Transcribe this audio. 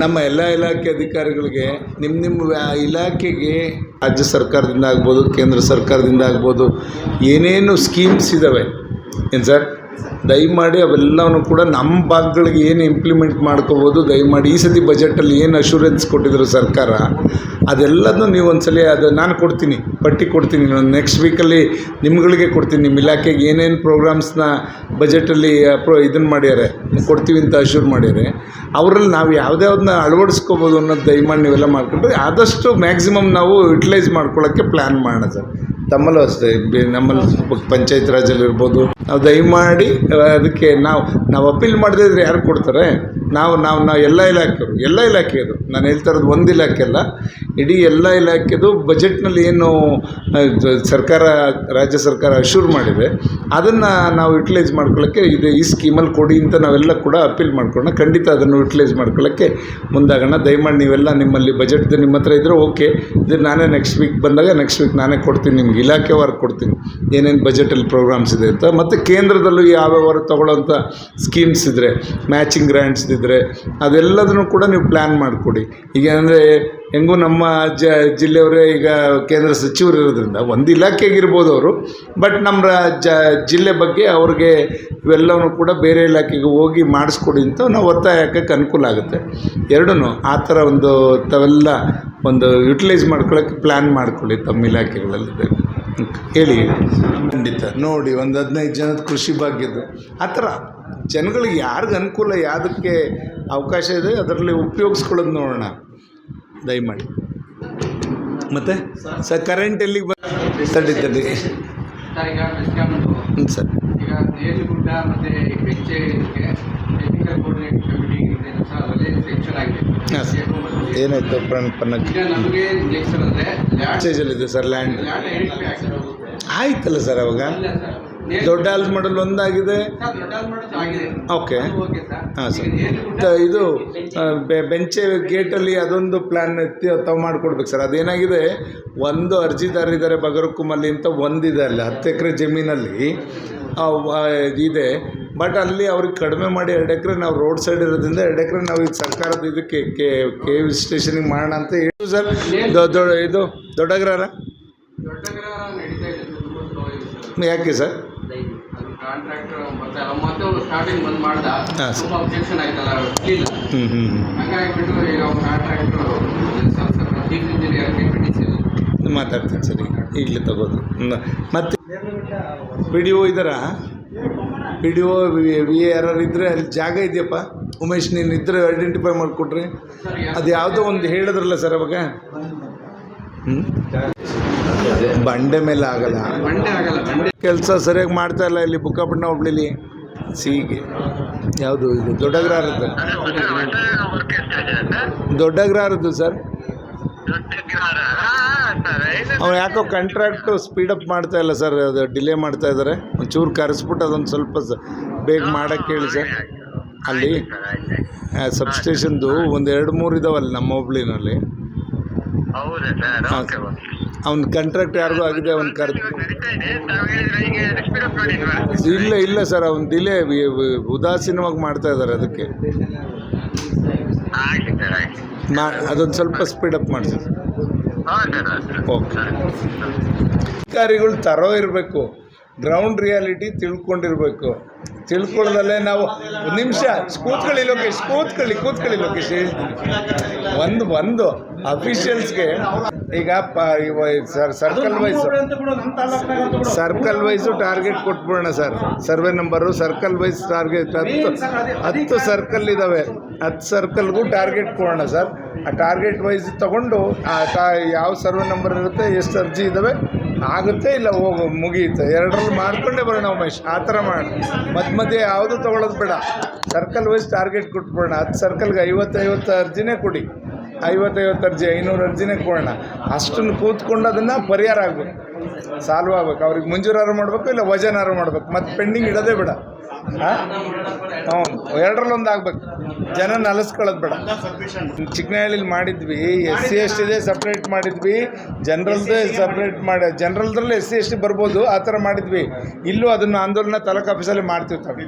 ನಮ್ಮ ಎಲ್ಲ ಇಲಾಖೆ ಅಧಿಕಾರಿಗಳಿಗೆ ನಿಮ್ಮ ನಿಮ್ಮ ಇಲಾಖೆಗೆ, ರಾಜ್ಯ ಸರ್ಕಾರದಿಂದ ಆಗ್ಬೋದು, ಕೇಂದ್ರ ಸರ್ಕಾರದಿಂದ ಆಗ್ಬೋದು, ಏನೇನು ಸ್ಕೀಮ್ಸ್ ಇದ್ದಾವೆ ಏನು ಸರ್? ದಯಮಾಡಿ ಅವೆಲ್ಲವನ್ನು ಕೂಡ ನಮ್ಮ ಭಾಗಗಳಿಗೆ ಏನು ಇಂಪ್ಲಿಮೆಂಟ್ ಮಾಡ್ಕೋಬೋದು, ದಯಮಾಡಿ ಈ ಸತಿ ಬಜೆಟಲ್ಲಿ ಏನು ಅಶ್ಯೂರೆನ್ಸ್ ಕೊಟ್ಟಿದ್ರು ಸರ್ಕಾರ, ಅದೆಲ್ಲದನ್ನು ನೀವು ಸಲ ಅದು ನಾನು ಕೊಡ್ತೀನಿ, ಪಟ್ಟಿ ಕೊಡ್ತೀನಿ, ನಾನು ನೆಕ್ಸ್ಟ್ ವೀಕಲ್ಲಿ ನಿಮ್ಗಳಿಗೆ ಕೊಡ್ತೀನಿ, ನಿಮ್ಮ ಇಲಾಖೆಗೆ ಏನೇನು ಪ್ರೋಗ್ರಾಮ್ಸ್ನ ಬಜೆಟಲ್ಲಿ ಅಪ್ರೋ ಇದನ್ನು ಮಾಡ್ಯಾರೆ, ಕೊಡ್ತೀವಿ ಅಂತ ಅಶ್ಯೂರ್ ಮಾಡ್ಯಾರೆ, ಅವರಲ್ಲಿ ನಾವು ಯಾವುದ್ಯಾವ್ದನ್ನ ಅಳವಡಿಸ್ಕೋಬೋದು ಅನ್ನೋದು ದಯಮಾಡಿ ನೀವೆಲ್ಲ ಮಾಡ್ಕೊಂಡ್ರೆ ಆದಷ್ಟು ಮ್ಯಾಕ್ಸಿಮಮ್ ನಾವು ಯುಟಿಲೈಸ್ ಮಾಡ್ಕೊಳ್ಳೋಕ್ಕೆ ಪ್ಲ್ಯಾನ್ ಮಾಡೋಣ ಸರ್. ತಮ್ಮಲ್ಲೂ ಅಷ್ಟೇ ನಮ್ಮಲ್ಲಿ ಪಂಚಾಯತ್ ರಾಜಲ್ಲಿ ಇರ್ಬೋದು. ನಾವು ದಯಮಾಡಿ ಅದಕ್ಕೆ ನಾವು ನಾವು ಅಪೀಲ್ ಮಾಡದೇ ಇದ್ರೆ ಯಾರು ಕೊಡ್ತಾರೆ? ನಾವು ನಾವು ನಾವು ಎಲ್ಲ ಇಲಾಖೆಯವರು, ಎಲ್ಲ ಇಲಾಖೆಯದು ನಾನು ಹೇಳ್ತಾ ಇರೋದು ಒಂದು ಇಲಾಖೆ ಅಲ್ಲ, ಇಡೀ ಎಲ್ಲ ಇಲಾಖೆದು ಬಜೆಟ್ನಲ್ಲಿ ಏನು ಸರ್ಕಾರ, ರಾಜ್ಯ ಸರ್ಕಾರ ಅಶೂರ್ ಮಾಡಿದೆ, ಅದನ್ನು ನಾವು ಯುಟಿಲೈಸ್ ಮಾಡ್ಕೊಳ್ಳೋಕ್ಕೆ ಇದು ಈ ಸ್ಕೀಮಲ್ಲಿ ಕೊಡಿ ಅಂತ ನಾವೆಲ್ಲ ಕೂಡ ಅಪೀಲ್ ಮಾಡ್ಕೊಳ್ಳೋಣ. ಖಂಡಿತ ಅದನ್ನು ಯುಟಿಲೈಸ್ ಮಾಡ್ಕೊಳ್ಳೋಕ್ಕೆ ಮುಂದಾಗೋಣ. ದಯಮಾಡಿ ನೀವೆಲ್ಲ ನಿಮ್ಮಲ್ಲಿ ಬಜೆಟ್ದು ನಿಮ್ಮ ಹತ್ರ ಇದ್ದರೆ ಓಕೆ. ಇದು ನಾನೇ ನೆಕ್ಸ್ಟ್ ವೀಕ್ ಬಂದಾಗ ನೆಕ್ಸ್ಟ್ ವೀಕ್ ನಾನೇ ಕೊಡ್ತೀನಿ ನಿಮ್ಗೆ. ಇಲಾಖೆವಾರು ಕೊಡ್ತೀವಿ ಏನೇನು ಬಜೆಟಲ್ಲಿ ಪ್ರೋಗ್ರಾಮ್ಸ್ ಇದೆ ಅಂತ, ಮತ್ತು ಕೇಂದ್ರದಲ್ಲೂ ಯಾವ್ಯಾವ ತಗೊಳ್ಳೋಂಥ ಸ್ಕೀಮ್ಸ್ ಇದ್ದರೆ ಮ್ಯಾಚಿಂಗ್ ಗ್ರ್ಯಾಂಟ್ಸ್ ಇದ್ದರೆ ಅದೆಲ್ಲದನ್ನು ಕೂಡ ನೀವು ಪ್ಲ್ಯಾನ್ ಮಾಡಿಕೊಡಿ. ಈಗ ಅಂದರೆ, ಹೆಂಗೂ ನಮ್ಮ ಜ, ಜಿಲ್ಲೆಯವರೇ ಈಗ ಕೇಂದ್ರ ಸಚಿವರು ಇರೋದ್ರಿಂದ, ಒಂದು ಇಲಾಖೆಗಿರ್ಬೋದು ಅವರು ಬಟ್ ನಮ್ಮ ಜ, ಜಿಲ್ಲೆ ಬಗ್ಗೆ ಅವ್ರಿಗೆ ಇವೆಲ್ಲವೂ ಕೂಡ ಬೇರೆ ಇಲಾಖೆಗೆ ಹೋಗಿ ಮಾಡಿಸ್ಕೊಡಿ ಅಂತ ನಾವು ಒತ್ತಾಯ ಹಾಕೋಕ್ಕೆ ಅನುಕೂಲ ಆಗುತ್ತೆ. ಎರಡೂ ಆ ಥರ ಒಂದು ತಾವೆಲ್ಲ ಒಂದು ಯುಟಿಲೈಸ್ ಮಾಡ್ಕೊಳ್ಳೋಕ್ಕೆ ಪ್ಲ್ಯಾನ್ ಮಾಡ್ಕೊಳ್ಳಿ ತಮ್ಮ ಇಲಾಖೆಗಳಲ್ಲಿ ಹೇಳಿ. ಖಂಡಿತ. ನೋಡಿ ಒಂದು ಹದಿನೈದು ಜನದ ಕೃಷಿ ಭಾಗ್ಯದ್ದು ಆ ಥರ ಜನಗಳಿಗೆ ಯಾರಿಗೆ ಅನುಕೂಲ ಯಾವುದಕ್ಕೆ ಅವಕಾಶ ಇದೆ ಅದರಲ್ಲಿ ಉಪಯೋಗಿಸ್ಕೊಳ್ಳೋದು ನೋಡೋಣ. ದಯಮಾಡಿ. ಮತ್ತು? ಸರ್ ಕರೆಂಟ್ ಎಲ್ಲಿಗೆ ಬ ತಡಿ ಹ್ಞೂ ಸರ್. ಈಗ ದೇಶಗುಡ್ಡ ಮತ್ತೆ ಈ ಬೆಂಚೆ ಇದಕ್ಕೆ ಟೆಕ್ನಿಕಲ್ ಕೋರ್ಡಿನೇಟ್ ಕಮಿಟಿ ಇದೆ ಸರ್ ಅದರಲ್ಲಿ ಸೆಕ್ಷನ್ ಆಗಿದೆ. ಹಾಂ ಸರ್ ಏನಾಯ್ತು ಸ್ಟೇಜಲ್ಲಿದೆ ಸರ್ ಲ್ಯಾಂಡ್ ಆಯ್ತಲ್ಲ ಸರ್ ಅವಾಗ? ದೊಡ್ಡ ಹಾಲ್ ಮಾಡಲ್ ಒಂದಾಗಿದೆ? ಓಕೆ ಹಾಂ ಸರ್. ತ- ಇದು ಬೆಂಚೆ ಗೇಟಲ್ಲಿ ಅದೊಂದು ಪ್ಲ್ಯಾನ್ ತಾವು ಮಾಡಿಕೊಡ್ಬೇಕು ಸರ್. ಅದೇನಾಗಿದೆ ಒಂದು ಅರ್ಜಿದಾರಿದ್ದಾರೆ ಬಗರಕುಮಲ್ಲಿ ಅಂತ ಒಂದಿದೆ ಅಲ್ಲಿ ಹತ್ತು ಎಕರೆ ಜಮೀನಲ್ಲಿ. ಇದೆ. ಬಟ್ ಅಲ್ಲಿ ಅವ್ರಿಗೆ ಕಡಿಮೆ ಮಾಡಿ ಎರಡು ಎಕರೆ ನಾವು ರೋಡ್ ಸೈಡ್ ಇರೋದ್ರಿಂದ ಎರಡು ಎಕರೆ ನಾವು ಈಗ ಸರ್ಕಾರದ ಇದಕ್ಕೆ ಕೆ ಕೆ ವಿ ಸ್ಟೇಷನಿಗೆ ಮಾಡೋಣ ಅಂತ ಹೇಳಿ. ಸರ್ ದೊಡ್ಡ ಇದು ದೊಡ್ಡಗ್ರಾರ ದೊಡ್ಡಗರ ನಡೀತಾ ಇದೆ ತುಂಬ slow ಇದೆ ಸರ್? ಯಾಕೆ ಸರ್ ಕಾಂಟ್ರಾಕ್ಟರ್ ಮತ್ತೆ ಮತ್ತೆ ಸ್ಟಾರ್ಟಿಂಗ್ ಬಂದ್ ಮಾಡ್ದ. ತುಂಬ ಅಬ್ಜೆಕ್ಷನ್ ಆಯ್ತಲ್ಲ ಇಲ್ಲ ಹಂಗಾಗಿಬಿಟ್ಟು ಈಗ ಮಾತಾಡ್ತೀನಿ ಸರಿ ಈಗಲೇ ತಗೋದು. ಮತ್ತೆ ಪಿ ಡಿ ಓ ಇದ್ದಾರಾ P D O V A ಯಾರು ಇದ್ದರೆ ಅಲ್ಲಿ ಜಾಗ ಇದೆಯಪ್ಪ? ಉಮೇಶ್, ನೀನು ಇದ್ದರೆ ಐಡೆಂಟಿಫೈ ಮಾಡಿಕೊಡ್ರಿ ಅದು ಯಾವುದೋ ಒಂದು ಹೇಳಿದ್ರಲ್ಲ ಸರ್ ಅವಾಗ? ಬಂಡೆ ಮೇಲೆ ಆಗಲ್ಲ. ಕೆಲಸ ಸರಿಯಾಗಿ ಮಾಡ್ತಾ ಇಲ್ಲ ಇಲ್ಲಿ ಬುಕ್ಕಾಪಟ್ಟಣ ಹುಬ್ಳಿಲಿ. ಸಿಗೆ. ಯಾವುದು ಇದು? ದೊಡ್ಡಗ್ರಾರದ್ದು? ದೊಡ್ಡಗ್ರಾರದ್ದು ಸರ್. ಅವ್ನು ಯಾಕೋ ಕಾಂಟ್ರಾಕ್ಟು ಸ್ಪೀಡಪ್ ಮಾಡ್ತಾ ಇಲ್ಲ ಸರ್ ಅದು ಡಿಲೇ ಮಾಡ್ತಾ ಇದ್ದಾರೆ ಒಂಚೂರು ಕರೆಸ್ಬಿಟ್ಟು ಅದೊಂದು ಸ್ವಲ್ಪ ಸ ಬೇಗ ಮಾಡೋಕ್ಕೆ ಹೇಳಿ ಸರ್ ಅಲ್ಲಿ ಸಬ್ಸ್ಟೇಷನ್ದು ಒಂದು ಎರಡು ಮೂರು ಇದಾವಲ್ಲಿ ನಮ್ಮ ಹುಬ್ಳಿನಲ್ಲಿ. ಅವ್ನ ಕಾಂಟ್ರಾಕ್ಟ್ ಯಾರಿಗೂ ಆಗಿದೆ ಅವ್ನು ಕರ್ ನಡೀತಾ ಇದೆ ತಾವು ಹೇಳಿದ್ರೆ ಈಗ ಸ್ಪೀಡ್ ಅಪ್ ಮಾಡಿಲ್ವಾ ಇಲ್ಲ ಇಲ್ಲ ಸರ್ ಅವ್ನು ಡಿಲೇ ಉದಾಸೀನವಾಗಿ ಮಾಡ್ತಾ ಇದ್ದಾರೆ ಅದಕ್ಕೆ ಅದೊಂದು ಸ್ವಲ್ಪ ಸ್ಪೀಡಪ್ ಸರ್ ಓಕೆ ಅಧಿಕಾರಿಗಳು ತರೋ ಇರಬೇಕು. Ground reality ತಿಳ್ಕೊಂಡಿರ್ಬೇಕು. ತಿಳ್ಕೊಳ್ಳದಲ್ಲೇ ನಾವು ಒಂದು ನಿಮಿಷ ಕೂತ್ಕೊಳ್ಳಿ ಲೋಕೇಶ್ ಕೂತ್ಕೊಳ್ಳಿ ಕೂತ್ಕೊಳ್ಳಿ ಲೋಕೇಶ್ ಒಂದು ಒಂದು ಅಫಿಷಿಯಲ್ಸ್ಗೆ ಈಗ ಪ ಇವ sir circle wise circle wise target ಕೊಟ್ಬಿಡೋಣ sir. Survey number circle wise target ಹತ್ತು ಹತ್ತು ಸರ್ಕಲ್ ಇದ್ದಾವೆ ಹತ್ತು ಸರ್ಕಲ್ಗೂ ಟಾರ್ಗೆಟ್ ಕೊಡೋಣ ಸರ್. ಆ ಟಾರ್ಗೆಟ್ ವೈಸ್ ತಗೊಂಡು ಆ ಟಾ ಯಾವ ಸರ್ವೆ ನಂಬರ್ ಇರುತ್ತೆ, ಎಷ್ಟು ಅರ್ಜಿ ಇದ್ದಾವೆ ಆಗುತ್ತೆ ಇಲ್ಲ ಹೋಗು, ಮುಗಿಯುತ್ತೆ. ಎರಡರಲ್ಲಿ ಮಾಡಿಕೊಂಡೇ ಬರೋಣ ಉಮೇಶ್, ಆ ಥರ ಮಾಡಿ. ಮಧ್ಯ ಮಧ್ಯೆ ಯಾವುದು ತೊಗೊಳೋದು ಬೇಡ. ಸರ್ಕಲ್ ವೈಸ್ ಟಾರ್ಗೆಟ್ ಕೊಟ್ಬಿಡೋಣ. ಹತ್ತು ಸರ್ಕಲ್ಗೆ ಐವತ್ತೈವತ್ತು ಅರ್ಜಿನೇ ಕೊಡಿ. ಐವತ್ತೈವತ್ತು ಅರ್ಜಿ, ಐನೂರು ಅರ್ಜಿನೇ ಕೊಡೋಣ. ಅಷ್ಟನ್ನು ಕೂತ್ಕೊಂಡು ಅದನ್ನು ಪರಿಹಾರ ಆಗಬೇಕು. ಸಾಲ್ವ್ ಆಗ್ಬೇಕು. ಅವ್ರಿಗೆ ಮಂಜೂರಾರು ಮಾಡಬೇಕು ಇಲ್ಲ ವಜನಾರು ಮಾಡಬೇಕು. ಮತ್ತು ಪೆಂಡಿಂಗ್ ಇಡೋದೇ ಬೇಡ. ಹಾಂ ಹ್ಞೂ ಎರಡರಲ್ಲೊಂದು ಆಗ್ಬೇಕು. ಜನ ನಲಸ್ಕೊಳ್ಳೋದು ಬೇಡ. ಚಿಕ್ಕನಹಳ್ಳಿಲಿ ಮಾಡಿದ್ವಿ ಎಸ್ ಸಿ ಎಸ್ ಟಿದೇ ಸಪ್ರೇಟ್ ಮಾಡಿದ್ವಿ, ಜನರಲ್ದೇ ಸಪ್ರೇಟ್ ಮಾಡಿ, ಜನರಲ್ದ್ರಲ್ಲಿ ಎಸ್ ಸಿ ಎಸ್ ಟಿ ಬರ್ಬೋದು, ಆ ಥರ ಮಾಡಿದ್ವಿ. ಇಲ್ಲೂ ಅದನ್ನು ಆಂದೋಲನ ತಾಲೂಕು ಆಫೀಸಲ್ಲಿ ಮಾಡ್ತೀವಿ ತಾವು